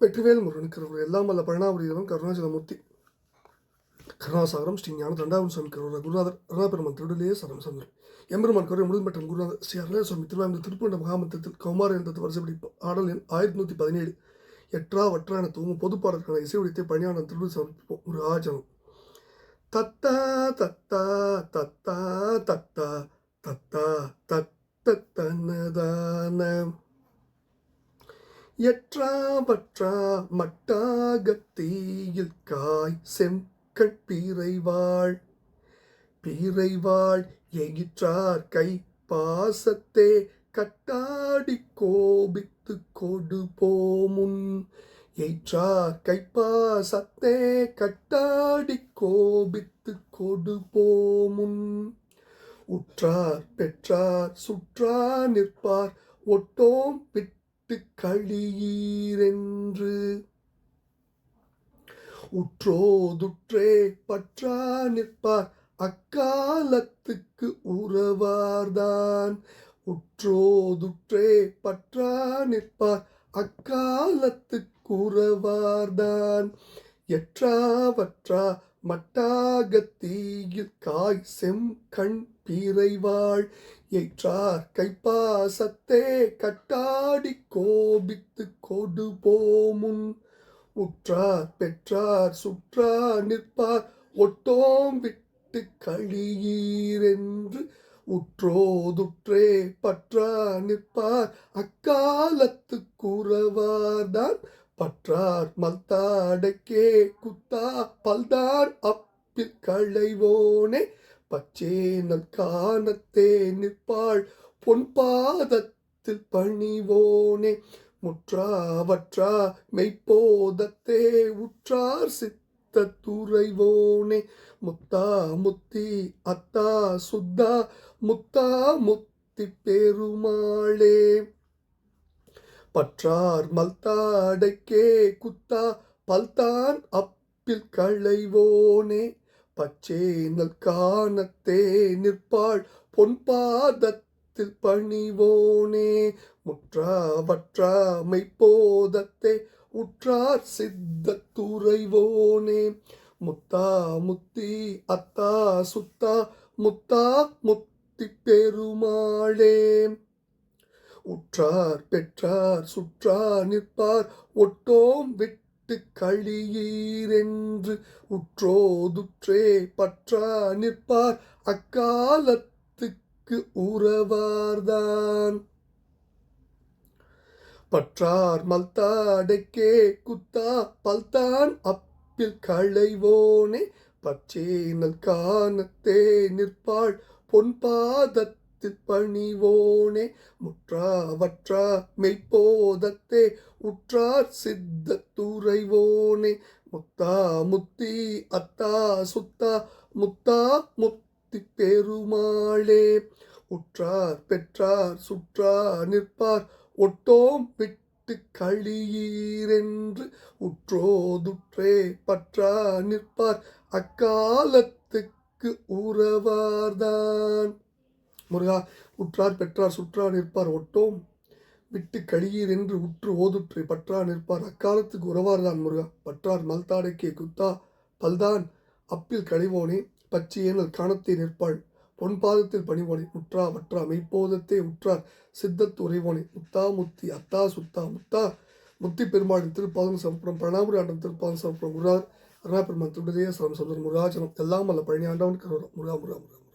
வெற்றிவேல் முருகனுக்கு எல்லாம் வல்ல பழனாபுரியவன் கருணாச்சலமூர்த்தி கருணாசாகரம் ஸ்ரீ ஞான தண்டாவன் சுவாமி கருவர் குருநாதர் அருணாபெருமான் திருடலே சரம் சந்திரன் எம்பெருமான் கருணை மற்றும் குருநாதர் ஸ்ரீ அருணா சுவாமி திருவாயந்த திருப்பண்ட மகாமந்தத்தில் கௌமார என்ற வருஷப்படி ஆடல் எண் ஆயிரத்தி நூற்றி பதினேழு. எட்டா வற்றான தூங்கும் பொதுப்பாடலுக்கான இசை உடைத்தை பணியாளன் திருடு சமர்ப்பிப்போம். ஒரு ஆச்சரம் தத்தா தத்தா தத்தா தத்தா தத்தா தத்த தன்னதான பற்றா மட்டாகத்தீயில் காய் செம்கட் பீரைவாள். பீரைவாள் எகிற்றார் கை பாசத்தே கட்டாடி கோபித்து கொடு போமுன் எய்ற்றார் கைப்பாசத்தே கட்டாடி கோபித்து கொடு போமுன் உற்றார் பெற்றார் சுற்றா நிற்பார் ஒட்டோம் விட்டு கழியீரென்று. உற்றோதுற்றே பற்றா நிற்பார் அக்காலத்துக்கு உறவார்தான். உற்றோதுற்றே பற்றா நிற்பார் அக்காலத்துக்கு உறவார்தான். எற்றாவற்றா மட்டாகத்தீயில் காய் செம் கண் பீரைவாள் எற்றார் கைப்பாசத்தே கட்டாடி கோபித்து கொடு போமுன் உற்றார் பெற்றார் சுற்றா நிற்பார் ஒட்டோம் விட்டு கழியீரென்று உற்றோதுற்றே பற்றா நிற்பார் அக்காலத்து கூறவார்தான் பற்றார் மல்தாடக்கே குத்தா பல்தார் அப்பில் களைவோனே. பச்சேனல் காணத்தே நிற்பாள் பொன்பாதத்தில் பணிவோனே. முற்றாவற்றா மெய்ப்போதத்தே உற்றார் சித்த துறைவோனே. முத்தா முத்தி அத்தா சுத்தா முத்தா முத்தி பெருமாளே. பற்றார் மல்தாடைக்கே குத்தா பல்தான் அப்பில் களைவோனே. பச்சேனல் காணத்தே நிற்பாள் பொன்பாதத்தில் பணிவோனே. முற்றாவற்றா மெய்ப்போதத்தே உற்றார் சித்த துறைவோனே. முத்தா முத்தி அத்தா சுத்தா முத்தா முத்தி பெருமாளே. உற்றார் பெற்றார் சுற்றா நிற்பார். ஒட்டோம் விட்டு கழியீரென்று உற்றோதுற்றே பற்றா நிற்பார். அக்காலத்துக்கு உறவார்தான். பற்றார் மல்தாடைக்கே குத்தா பல்தான் அப்பில் களைவோனே. பச்சேனல் காணத்தே நிற்பாள் பொன் பாதத்தில் பணிவோனே முற்றாவற்றா மெய்ப்போதத்தே உற்றார் சித்த துறைவோனே. முத்தா முத்தி அத்தா சுத்தா முத்தா முத்தி பெருமாளே. உற்றார் பெற்றார் சுற்றா நிற்பார் ஒட்டோம் விட்டு கழியீரென்று உற்றோதுற்றே பற்றா நிற்பார் அக்காலத்துக்கு உறவார்தான். முருகா உற்றார் பெற்றார் சுற்றா நிற்பார் ஒட்டோம். விட்டு கழியீர் என்று உற்று ஓதுற்று பற்றா நிற்பார். அக்காலத்துக்கு உறவார்தான் முருகா. பற்றார் மல்தாடைக்கே குத்தா பல்தான் அப்பில் கழிவோனே. பச்சையேனல் காணத்தை நிற்பாள். பொன் பாதத்தில் பணிவோனே. முற்றா வற்றா மெய்ப்போதத்தே உற்றார் சித்தத்து உறைவோனே. முத்தா முத்தி அத்தா சுத்தா முத்தா. முத்தி பெருமாளின் திருப்பாதம் சமப்புறம் பிரணாபுரி ஆண்டம் திருப்பாதம் சமப்புறம் முருகா அருணா பெருமான் திருடதே சரம் சந்திரன் முருகாச்சனம் எல்லாம் அல்ல பழனி ஆண்டவனுக்கு முருகா முருகா முருகா.